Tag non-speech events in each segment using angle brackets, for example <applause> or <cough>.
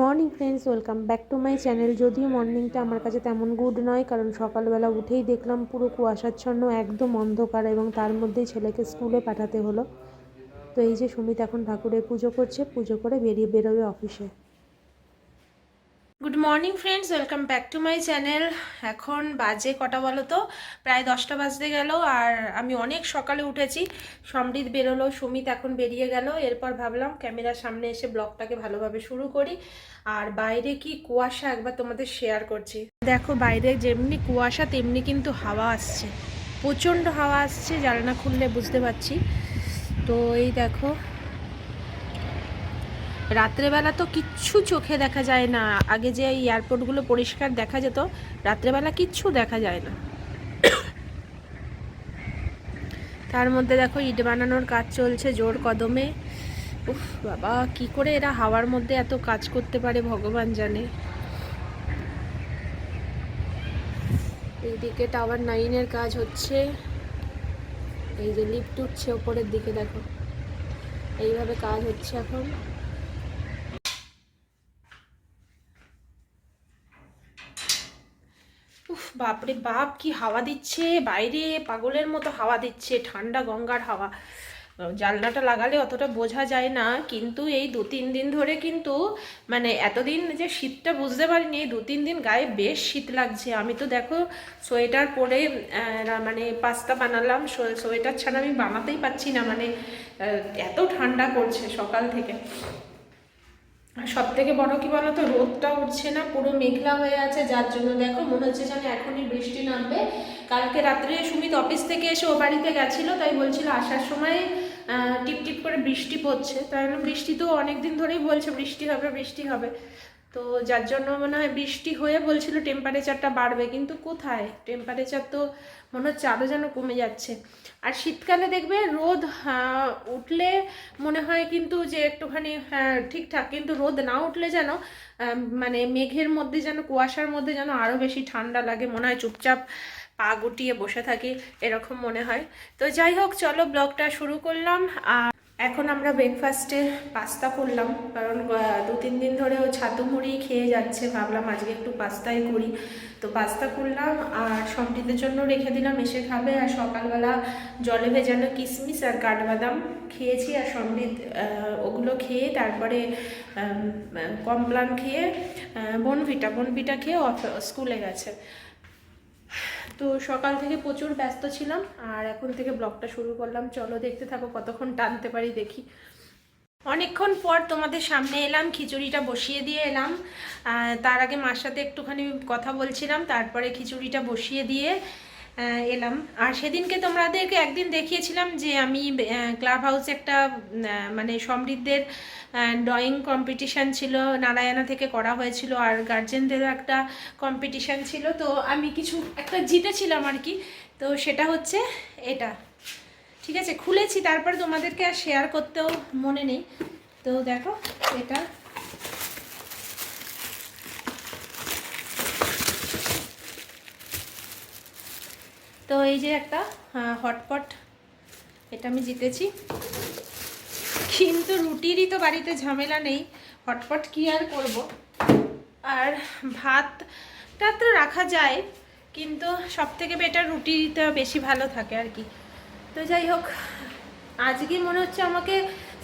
Morning friends welcome back to my channel যদিও মর্নিংটা আমার কাছে তেমন গুড নয়, কারণ সকালবেলা উঠেই দেখলাম পুরো কুয়াশাচ্ছন্ন, একদম অন্ধকার এবং তার মধ্যেই ছেলেকে স্কুলে পাঠাতে হলো। তো এই যে সুমিত এখন ঠাকুরের পুজো করছে, পুজো করে বেরিয়ে বেরোবে অফিসে good morning friends welcome back to my channel এখন বাজে কটা বলো তো প্রায় দশটা বাজতে গেল আর আমি অনেক সকালে উঠেছি। সমৃদ্ধ বেরোলো, সুমিত এখন বেরিয়ে গেল। এরপর ভাবলাম ক্যামেরার সামনে এসে ব্লগটাকে ভালোভাবে শুরু করি। আর বাইরে কি কুয়াশা একবার তোমাদের শেয়ার করছি। দেখো বাইরে যেমনি কুয়াশা, তেমনি কিন্তু হাওয়া আসছে। প্রচণ্ড হাওয়া আসছে, জানলা খুললে বুঝতে পারছি। তো এই দেখো রাত্রেবেলা তো কিচ্ছু চোখে দেখা যায় না। আগে যে এয়ারপোর্টগুলো পরিষ্কার দেখা যেত, রাত্রেবেলা কিচ্ছু দেখা যায় না। তার মধ্যে দেখো ইট বানানোর কাজ চলছে জোর কদমে। উফ বাবা, কি করে এরা হাওয়ার মধ্যে এত কাজ করতে পারে ভগবান জানে। এইদিকে টাওয়ার নাইনের কাজ হচ্ছে। এই যে লিফট উঠছে ওপরের দিকে দেখো। এইভাবে কাজ হচ্ছে এখন। উফ, বাপরে বাপ, কি হাওয়া দিচ্ছে। বাইরে পাগলের মতো হাওয়া দিচ্ছে, ঠান্ডা গঙ্গার হাওয়া। জানলাটা লাগালে অতটা বোঝা যায় না, কিন্তু এই দু তিন দিন ধরে কিন্তু মানে এতদিন যে শীতটা বুঝতে পারিনি, এই দু তিন দিন গায়ে বেশ শীত লাগছে। আমি তো দেখো, সোয়েটার পরে মানে পাস্তা বানালাম সোয়েটার ছাড়া আমি বানাতেই পারছি না মানে এত ঠান্ডা করছে সকাল থেকে। সব থেকে বড় কি বলতো? রোদটা উঠছে না, পুরো মেঘলা হয়ে আছে, যার জন্য দেখো মনে হচ্ছে যেন এখনই বৃষ্টি নামবে। কালকে রাত্রে সুমিত অফিস থেকে এসে ও বাড়িতে গেছিল, তাই বলছিল আসার সময় টিপ টিপ করে বৃষ্টি পড়ছে। তাই বৃষ্টি তো অনেক দিন ধরেই বলছে, বৃষ্টি হবে বৃষ্টি হবে। তো যার জন্য মনে হয় বৃষ্টি হয়ে বলছিল টেম্পারেচারটা বাড়বে কিন্তু কোথায়? টেম্পারেচার তো মনে হচ্ছে আরও যেন কমে যাচ্ছে। আর শীতকালে দেখবে রোদ উঠলে মনে হয় কিন্তু যে একটুখানি হ্যাঁ, ঠিকঠাক কিন্তু রোদ না উঠলে যেন মানে মেঘের মধ্যে যেন কুয়াশার মধ্যে যেন আরও বেশি ঠান্ডা লাগে মনে হয় চুপচাপ পা গুটিয়ে বসে থাকি এরকম মনে হয়। তো যাই হোক চলো ব্লগটা শুরু করলাম আর এখন আমরা ব্রেকফাস্টে পাস্তা করলাম, কারণ দু তিন দিন ধরে ও ছাতু মুড়ি খেয়ে যাচ্ছে, ভাবলাম আজকে একটু পাস্তাই করি। তো পাস্তা করলাম, আর সমৃদ্ধের জন্য রেখে দিলাম, এসে খাবে, আর সকালবেলা জলে ভেজানো কিশমিশ আর কাঠবাদাম খেয়েছি, আর সমৃদ্ধ ওগুলো খেয়ে তারপরে কমপ্লান খেয়ে বনভিটা বনভিটা খেয়ে স্কুলে গেছে। তো সকাল থেকে প্রচুর ব্যস্ত ছিলাম, আর এখন থেকে ব্লগটা শুরু করলাম। চলো দেখতে থাকো, কতক্ষণ টানতে পারি দেখি। অনেকক্ষণ পর তোমাদের সামনে এলাম, খিচুড়িটা বসিয়ে দিয়ে এলাম। তার আগে মার সাথে একটুখানি কথা বলছিলাম, তারপরে খিচুড়িটা বসিয়ে দিয়ে এলাম। আর সেদিনকে তোমাদেরকে একদিন দেখিয়েছিলাম যে আমি ক্লাব হাউসে একটা মানে সমৃদ্ধের ড্রয়িং কম্পিটিশান ছিল, নারায়ণা থেকে করা হয়েছিল আর গার্জেনদেরও একটা কম্পিটিশান ছিল। তো আমি কিছু, একটা জিতেছিলাম আর কি। তো সেটা হচ্ছে এটা। ঠিক আছে, খুলেছি, তারপর তোমাদেরকে আর শেয়ার করতেও মনে নেই। তো দেখো, এটা তো এই যে একটা হটপট, এটা আমি জিতেছি। কিন্তু রুটিরই তো বাড়িতে ঝামেলা নেই, হটপট কি আর করব? আর ভাতটা তো রাখা যায়, কিন্তু সব থেকে বেটার রুটিটা বেশি ভালো থাকে আর কি। তো যাই হোক, আজকে মনে হচ্ছে আমাকে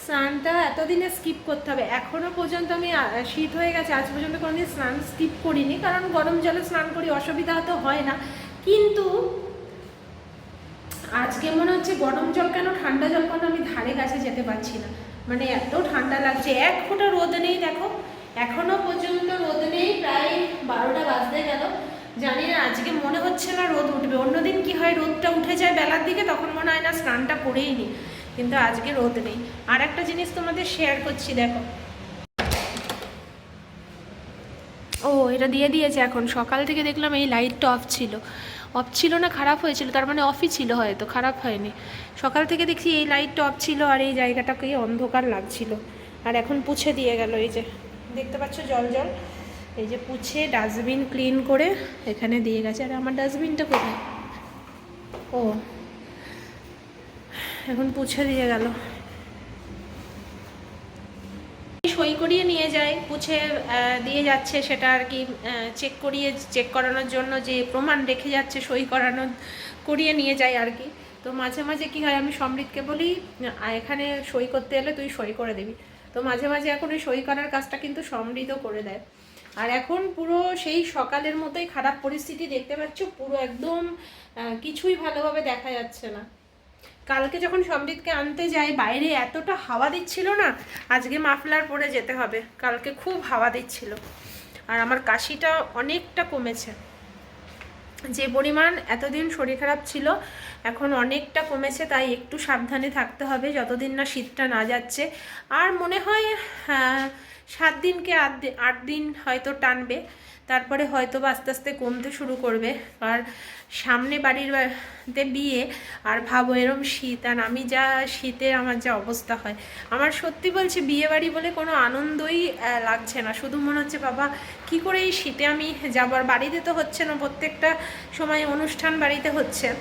স্নানটা এতদিনে স্কিপ করতে হবে। এখনও পর্যন্ত আমি শীত হয়ে গেছে, আজ পর্যন্ত কোনোদিন স্নান স্কিপ করিনি, কারণ গরম জলে স্নান করি অসুবিধা তো হয় না। কিন্তু আজকে মনে হচ্ছে গরম জল কেন, ঠান্ডা জল কেন আমি ধারে কাছে যেতে পারছি না? মানে এত ঠান্ডা লাগছে, এক ফোঁটা রোদ নেই দেখো। এখনও পর্যন্ত রোদ নেই, প্রায় বারোটা বাজতে গেল। জানি না, আজকে মনে হচ্ছে না রোদ উঠবে। অন্যদিন কি হয়, রোদটা উঠে যায় বেলার দিকে, তখন মনে হয় না স্নানটা করেই নি। কিন্তু আজকে রোদ নেই। আর একটা জিনিস তোমাদের শেয়ার করছি, দেখো। ও, এটা দিয়ে দিয়েছে এখন। সকাল থেকে দেখলাম এই লাইটটা অফ ছিল। অফ ছিল না, খারাপ হয়েছিল, তার মানে অফই ছিল হয়তো, খারাপ হয়নি। সকাল থেকে দেখছি এই লাইটটা অফ ছিল আর এই জায়গাটাকে অন্ধকার লাগছিল। আর এখন পুছে দিয়ে গেল, এই যে, দেখতে পাচ্ছ জল জল? এই যে পুছে ডাস্টবিন ক্লিন করে এখানে দিয়ে গেছে। আর আমার ডাস্টবিনটা কোথায়? ও, এখন পুছে দিয়ে গেল। সই করিয়ে নিয়ে যায় পুছে দিয়ে যাচ্ছে সেটা আর কি চেক করিয়ে চেক করানোর জন্য যে প্রমাণ রেখে যাচ্ছে সই করানো, করিয়ে নিয়ে যায় আর কি। তো মাঝে মাঝে কি হয়, আমি সমৃদ্ধকে বলি এখানে সই করতে এলে তুই সই করে দিবি। তো মাঝে মাঝে এখন ওই সই করার কাজটা কিন্তু সমৃদ্ধ করে দেয়। আর এখন পুরো সেই সকালের মতোই খারাপ পরিস্থিতি দেখতে পাচ্ছ, পুরো একদম কিছুই ভালোভাবে দেখা যাচ্ছে না। কালকে যখন সমৃদ্ধকে আনতে যাই বাইরে এতটা হাওয়া দিচ্ছিল না আজকে মাফলার পরে যেতে হবে। কালকে খুব হাওয়া দিচ্ছিল। আর আমার কাশিটা অনেকটা কমেছে। যে পরিমাণ এতদিন শরীর খারাপ ছিল এখন অনেকটা কমেছে তাই একটু সাবধানে থাকতে হবে যতদিন না শীতটা না যাচ্ছে। আর মনে হয় আহ, সাত দিনকে আট দিন আট দিন হয়তো টানবে। তারপরে হয়তো বা আস্তে আস্তে কমতে শুরু করবে। আর সামনে বাড়ির বা- তে বিয়ে, আর ভাবো এরম শীত, আর আমি যা শীতে আমার যা অবস্থা হয়। আমার সত্যি বলছি, বিয়ে বাড়ি বলে কোনো আনন্দই লাগছে না। শুধু মনে হচ্ছে, বাবা, কি করে এই শীতে আমি যাবার বাড়িতে তো হচ্ছে না, প্রত্যেকটা সময় অনুষ্ঠান বাড়িতে হচ্ছে।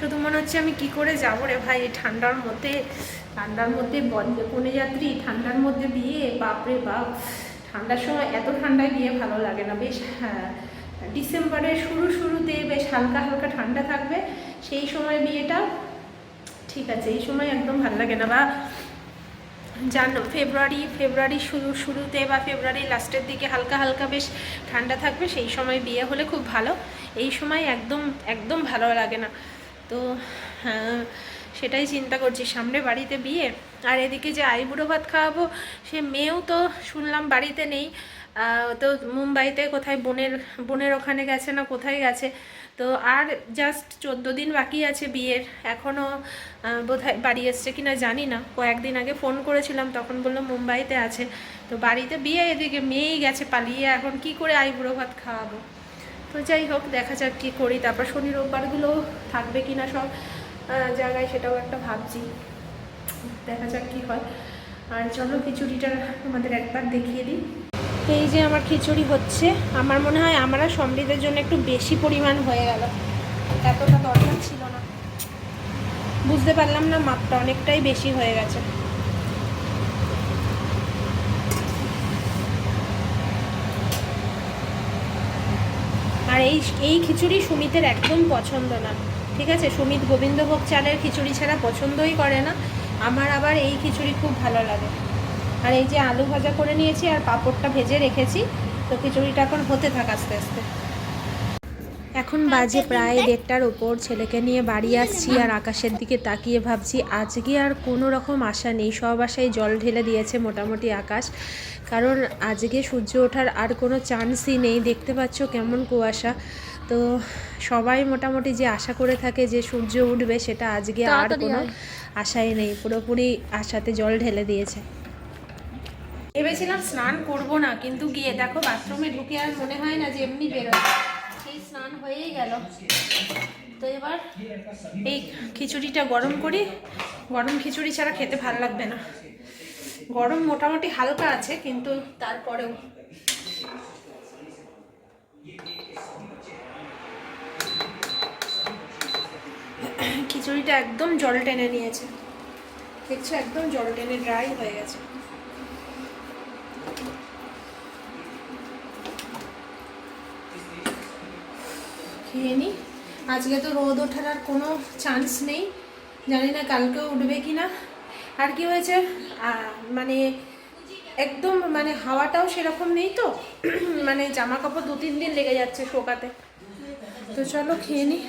শুধু মনে হচ্ছে, আমি কি করে যাব রে ভাই? এই ঠান্ডার মধ্যে ঠান্ডার মধ্যে বন্ধে কোনে যাত্রী ঠান্ডার মধ্যে বিয়ে? বাপরে বাপ। ঠান্ডার সময় এত ঠান্ডায় বিয়ে ভালো লাগে না। বেশ হ্যাঁ ডিসেম্বরের শুরু শুরুতে বেশ হালকা হালকা ঠান্ডা থাকবে। সেই সময় বিয়েটা ঠিক আছে, এই সময় একদম ভালো লাগে না বা জান, ফেব্রুয়ারি ফেব্রুয়ারি শুরু, শুরুতে বা ফেব্রুয়ারি লাস্টের দিকে হালকা হালকা বেশ ঠান্ডা থাকবে, সেই সময় বিয়ে হলে খুব ভালো। এই সময় একদম একদম ভালো লাগে না। তো হ্যাঁ সেটাই চিন্তা করছি। সামনে বাড়িতে বিয়ে? আর এদিকে যে আইবুড়ো ভাত খাওয়াবো, সে মেয়েও তো শুনলাম বাড়িতে নেই। তো মুম্বাইতে কোথায় বোনের বোনের ওখানে গেছে না কোথায় গেছে। তো আর জাস্ট চোদ্দ দিন বাকি আছে বিয়ের। এখনও বোধহয় বাড়ি এসছে কি না জানি না। কয়েকদিন আগে ফোন করেছিলাম, তখন বলল মুম্বাইতে আছে। তো বাড়িতে বিয়ে, এদিকে মেয়েই গেছে পালিয়ে। এখন কি করে আইবুড়ো ভাত খাওয়াবো? তো যাই হোক, দেখা যাক কী করি। তারপর শনি রোববারগুলো থাকবে কি না সব জায়গায় সেটাও একটা ভাবছি। দেখা যাক কী হয়। আর চলো খিচুড়িটা তোমাদের একবার দেখিয়ে দিই। এই যে আমার খিচুড়ি হচ্ছে, আমার মনে হয় আমরা সমৃদ্ধের জন্য একটু বেশি পরিমাণ হয়ে গেল। এতটা দরকার ছিল না। বুঝতে পারলাম না মাপটা অনেকটাই বেশি হয়ে গেছে। আর এই এই খিচুড়ি সুমিতের একদম পছন্দ না। ঠিক আছে? সুমিত গোবিন্দভোগ চালের খিচুড়ি ছাড়া পছন্দই করে না। আমার আবার এই খিচুড়ি খুব ভালো লাগে। আর এই যে আলু ভাজা করে নিয়েছি আর পাঁপড়টা ভেজে রেখেছি তো খিচুড়িটা এখন হতে থাক আস্তে আস্তে। এখন বাজে প্রায় দেড়টার ওপর ছেলেকে নিয়ে বাড়ি আসছি আর আকাশের দিকে তাকিয়ে ভাবছি আজকে আর কোনো রকম আশা নেই সব আশায় জল ঢেলে দিয়েছে মোটামুটি আকাশ। কারণ আজকে সূর্য ওঠার আর কোনো চান্সই নেই দেখতে পাচ্ছ কেমন কুয়াশা। তো সবাই মোটামুটি যে আশা করে থাকে যে সূর্য উঠবে সেটা আজকে আর কোনো। আশাই নেই, পুরোপুরি আশাতে জল ঢেলে দিয়েছে। ভেবেছিলাম স্নান করব না, কিন্তু গিয়ে দেখো বাথরুমে ঢুকে আর মনে হয় না যে এমনি বেরোয়। সেই স্নান হয়েই গেল। তো এবার এই খিচুড়িটা গরম করি। গরম খিচুড়ি ছাড়া খেতে ভালো লাগবে না। গরম মোটামুটি হালকা আছে, কিন্তু তারপরেও খিচুড়িটা একদম জল টেনে নিয়েছে। দেখছ, একদম জল টেনে ড্রাই হয়ে গেছে। খেয়ে নিই আজকে তো রোদ ওঠার আর কোনো চান্স নেই। জানি না কালকেও উঠবে কি না। আর কি হয়েছে? মানে একদম মানে হাওয়াটাও সেরকম নেই তো। <clears throat> মানে জামা কাপড় দু তিন দিন লেগে যাচ্ছে শোকাতে। তো চলো খেয়ে নিই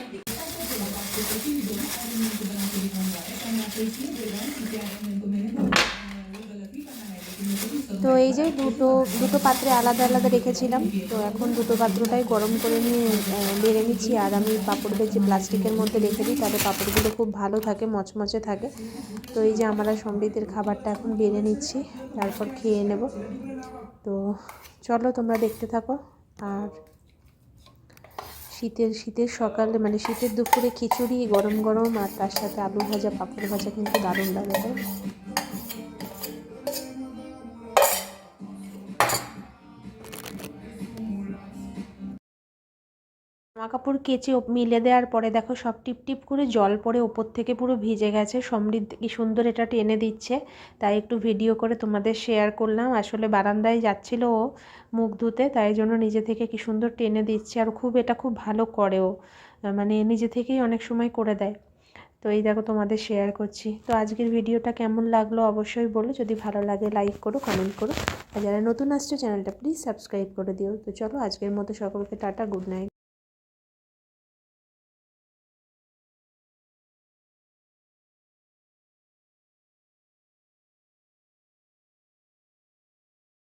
তো এই যে দুটো দুটো পাত্রে আলাদা আলাদা রেখেছিলাম। তো এখন দুটো পাত্রটাই গরম করে নিয়ে বেড়ে নিচ্ছি। আর আমি পাঁপড় যে প্লাস্টিকের মধ্যে রেখে দিই তাহলে পাঁপড়গুলো খুব ভালো থাকে, মচমচে থাকে। তো এই যে আমরা সমৃদ্ধির খাবারটা এখন বেড়ে নিচ্ছি, তারপর খেয়ে নেব। তো চলো তোমরা দেখতে থাকো। আর শীতের শীতের সকালে মানে শীতের দুপুরে খিচুড়ি গরম গরম, আর তার সাথে আলু ভাজা পাঁপড় ভাজা কিন্তু দারুণ লাগে। তাই জামা কাপড় কেচে মিলে দেওয়ার পরে দেখো সব টিপ টিপ করে জল পড়ে ওপর থেকে পুরো ভিজে গেছে। সমৃদ্ধ কি সুন্দর এটা টেনে দিচ্ছে। তাই একটু ভিডিও করে তোমাদের শেয়ার করলাম। আসলে বারান্দায় যাচ্ছিল ও মুখ ধুতে, তাই জন্য নিজে থেকে কি সুন্দর টেনে দিচ্ছে আর খুব এটা খুব ভালো করেও মানে নিজে থেকেই অনেক সময় করে দেয়। তো এই দেখো তোমাদের শেয়ার করছি। তো আজকের ভিডিওটা কেমন লাগল অবশ্যই বলো। যদি ভালো লাগে লাইক করো কমেন্ট করো। আর যারা নতুন আসছো চ্যানেলটা প্লিজ সাবস্ক্রাইব করে দিও। তো চলো আজকের মতো সকলকে টাটা গুড নাইট